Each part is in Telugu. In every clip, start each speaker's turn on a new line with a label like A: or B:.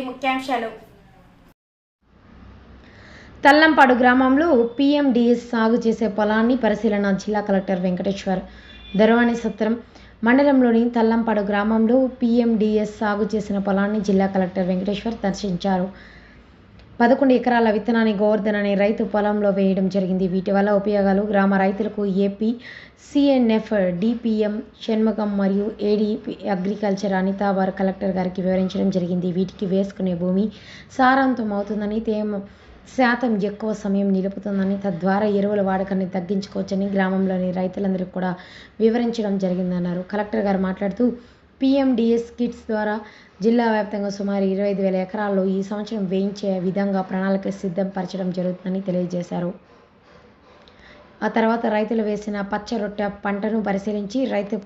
A: నేటి ముఖ్యాంశాలు. తల్లంపాడు గ్రామంలో పిఎండిఎస్ సాగు చేసే పొలాన్ని పరిశీలన జిల్లా కలెక్టర్ వెంకటేశ్వర్. ధర్వాణి సత్రం మండలంలోని తల్లంపాడు గ్రామంలో పిఎండిఎస్ సాగు చేసిన పొలాన్ని జిల్లా కలెక్టర్ వెంకటేశ్వర్ దర్శించారు. పదకొండు ఎకరాల విత్తనాన్ని గోవర్ధన్ అనే రైతు పొలంలో వేయడం జరిగింది. వీటి వల్ల ఉపయోగాలు గ్రామ రైతులకు ఏపీ సిఎన్ఎఫ్ డిపిఎం షణ్ముఖం మరియు ఏడీపీ అగ్రికల్చర్ అనితా వారు కలెక్టర్ గారికి వివరించడం జరిగింది. వీటికి వేసుకునే భూమి సారాంతం అవుతుందని తేమ శాతం ఎక్కువ సమయం నిలుపుతుందని తద్వారా ఎరువుల వాడకాన్ని తగ్గించుకోవచ్చని గ్రామంలోని రైతులందరికీ కూడా వివరించడం జరిగిందన్నారు. కలెక్టర్ గారు మాట్లాడుతూ పీఎండిఎస్ కిట్స్ ద్వారా జిల్లా వ్యాప్తంగా సుమారు ఇరవై ఐదు వేల ఎకరాల్లో ఈ సంవత్సరం వేయించే విధంగా ప్రణాళిక సిద్ధపరచడం జరుగుతుందని తెలియజేశారు. ఆ తర్వాత రైతులు వేసిన పచ్చరొట్ట పంటను పరిశీలించి రైతు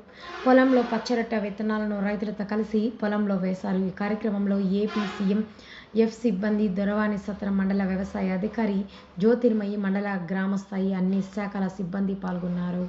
A: పొలంలో పచ్చరొట్టె విత్తనాలను రైతులతో కలిసి పొలంలో వేశారు. ఈ కార్యక్రమంలో ఏపీ సీఎం ఎఫ్ సిబ్బంది దొరవాణి సత్రం మండల వ్యవసాయ అధికారి జ్యోతిర్మయి మండల గ్రామస్థాయి అన్ని శాఖల సిబ్బంది పాల్గొన్నారు.